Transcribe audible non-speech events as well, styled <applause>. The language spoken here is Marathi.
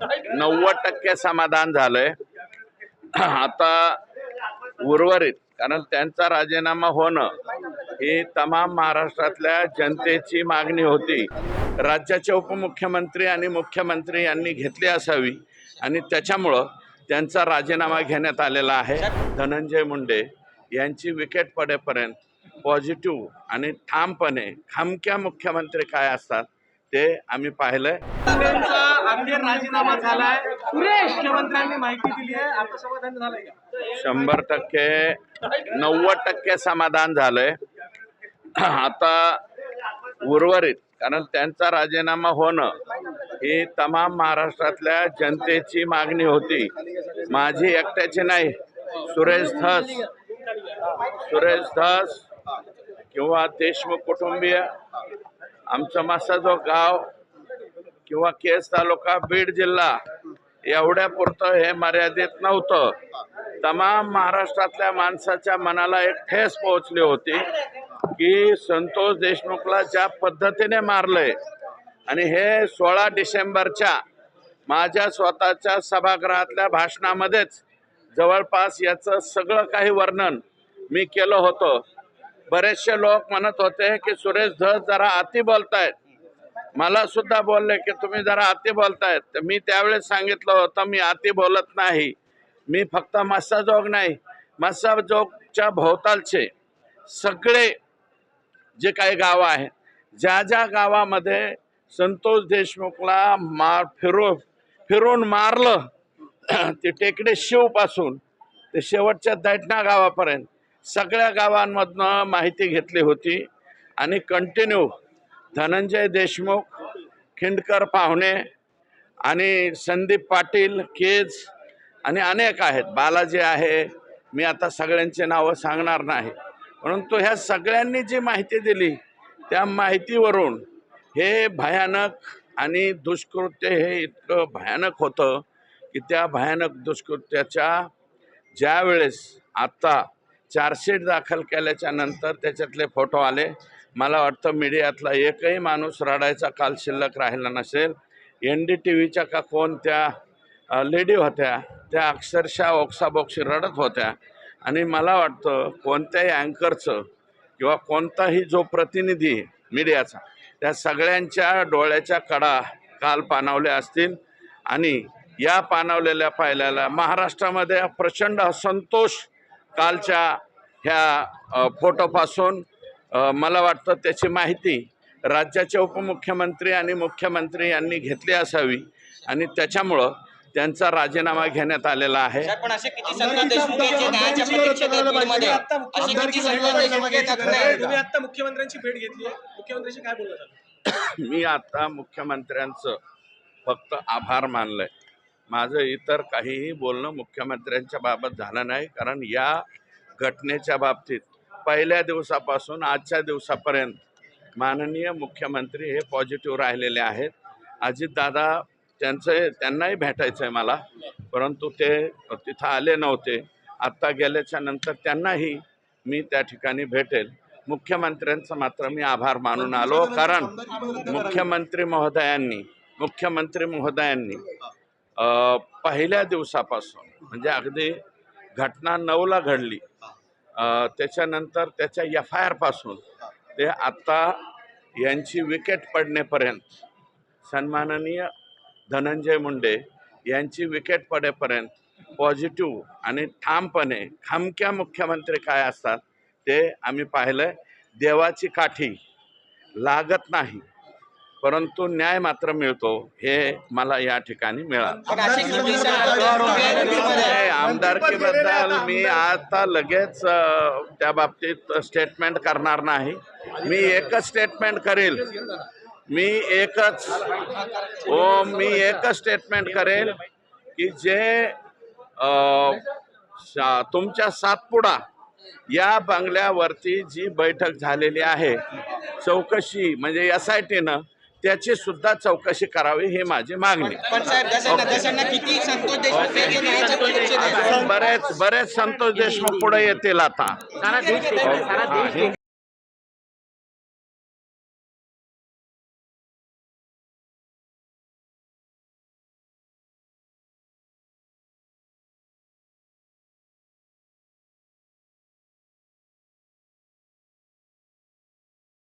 नव्वद टक्के समाधान झालंय. आता उर्वरित कारण त्यांचा राजीनामा होणं ही तमाम महाराष्ट्रातल्या जनतेची मागणी होती. राज्याचे उपमुख्यमंत्री आणि मुख्यमंत्री यांनी घेतली असावी आणि त्याच्यामुळं त्यांचा राजीनामा घेण्यात आलेला आहे. धनंजय मुंडे यांची विकेट पडेपर्यंत पॉझिटिव्ह आणि ठामपणे खमक्या मुख्यमंत्री काय असतात ते आम्ही पाहिलंय. अखेर राजीनामा झालाय. मुख्यमंत्र्यांनी माहिती दिली आहे. आता समाधान झालंय का? शंभर टक्के नव्वद टक्के समाधान झालंय. आता उर्वरित कारण त्यांचा राजीनामा होणं ही तमाम महाराष्ट्रातल्या जनतेची मागणी होती. माझी एकट्याची नाही. सुरेश धस. सुरेश धस किंवा देशमुख कुटुंबीय. आमचं मासाजो गाव किंवा केस तालुका बीड जिल्हा एवढ्या पुरतं हे मर्यादित नव्हतं. तमाम महाराष्ट्रातल्या माणसाच्या मनाला एक ठेस पोहोचली होती की संतोष देशमुखला ज्या पद्धतीने मारलंय आणि हे सोळा डिसेंबरच्या माझ्या स्वतःच्या सभागृहातल्या भाषणामध्येच जवळपास याचं सगळं काही वर्णन मी केलं होतं. बरेचसे लोक म्हणत होते की सुरेश धस जरा अति बोलतायत. मला सुद्धा बोलले की तुम्ही जरा अति बोलतायत. तर मी त्यावेळेस सांगितलं होतं मी अति बोलत नाही. मी फक्त मस्साजोग नाही. मस्साजोगच्या भोवतालचे सगळे जे काही गावं आहेत ज्या ज्या गावामध्ये संतोष देशमुखला मार फिरू फिरून मारलं <clears throat> ते टेकडे शिवपासून ते शेवटच्या दैठणा गावापर्यंत सगळ्या गावांमधनं माहिती घेतली होती. आणि कंटिन्यू धनंजय देशमुख खिंडकर पाहुणे आणि संदीप पाटील केज आणि अनेक आहेत. बालाजी आहे. मी आता सगळ्यांची नावं सांगणार नाही. परंतु ह्या सगळ्यांनी जी माहिती दिली त्या माहितीवरून हे भयानक आणि दुष्कृत्य हे इतकं भयानक होतं की त्या भयानक दुष्कृत्याच्या ज्यावेळेस आत्ता चार्जशीट दाखल केल्याच्यानंतर त्याच्यातले फोटो आले. मला वाटतं मीडियातला एकही माणूस रडायचा काल शिल्लक राहिला नसेल. एन डी टी व्हीच्या का कोणत्या लेडी होत्या त्या अक्षरशः ओक्साबोक्षी रडत होत्या. आणि मला वाटतं कोणत्याही अँकरचं किंवा कोणताही जो प्रतिनिधी मीडियाचा त्या सगळ्यांच्या डोळ्याच्या कडा काल पानावल्या असतील. आणि या पानावलेल्या पाहिल्याला महाराष्ट्रामध्ये प्रचंड असंतोष कालच्या ह्या फोटोपासून मला वाटतं त्याची माहिती राज्याचे उपमुख्यमंत्री आणि मुख्यमंत्री यांनी घेतली असावी आणि त्याच्यामुळं त्यांचा राजीनामा घेण्यात आलेला आहे. पण असे किती मुख्यमंत्र्यांची भेट घेतली आहे. मुख्यमंत्र्यांशी काय बोलत झालं? <coughs> मी आता मुख्यमंत्र्यांचं फक्त आभार मानलंय. माझं इतर काहीही बोलणं मुख्यमंत्र्यांच्या बाबत झालं नाही कारण या घटनेच्या बाबतीत पहिल्या दिवसापासून आजच्या दिवसापर्यंत माननीय मुख्यमंत्री हे पॉझिटिव्ह राहिलेले आहेत. अजितदादा त्यांचं त्यांनाही भेटायचं आहे मला परंतु ते तिथं आले नव्हते. आत्ता गेल्याच्यानंतर त्यांनाही मी त्या ठिकाणी भेटेल. मुख्यमंत्र्यांचं मात्र मी आभार मानून आलो कारण मुख्यमंत्री महोदयांनी मुख्यमंत्री महोदयांनी पहिल्या दिवसापासून म्हणजे अगदी घटना नऊला घडली त्याच्यानंतर त्याच्या एफ आय आरपासून ते आत्ता यांची विकेट पडण्यापर्यंत सन्माननीय धनंजय मुंडे यांची विकेट पडेपर्यंत पॉझिटिव्ह आणि ठामपणे खामक्या मुख्यमंत्री काय असतात ते आम्ही पाहिलं देवाची काठी लागत नाही. परंतु न्याय मात्र मिळतो हे मला या ठिकाणी मिळालं. आमदारकीबद्दल मी आता लगेच त्या बाबतीत स्टेटमेंट करणार नाही. मी एकच स्टेटमेंट करेल. मी एकच हो मी एकच स्टेटमेंट करेल की जे तुमच्या सातपुडा या बंगल्यावरती जी बैठक झालेली आहे चौकशी म्हणजे एस आय टीनं त्याची सुद्धा चौकशी करावी ही माझी मागणी बरेच बरेच संतोष देशमुख पुढे येतील आता. हा, हे.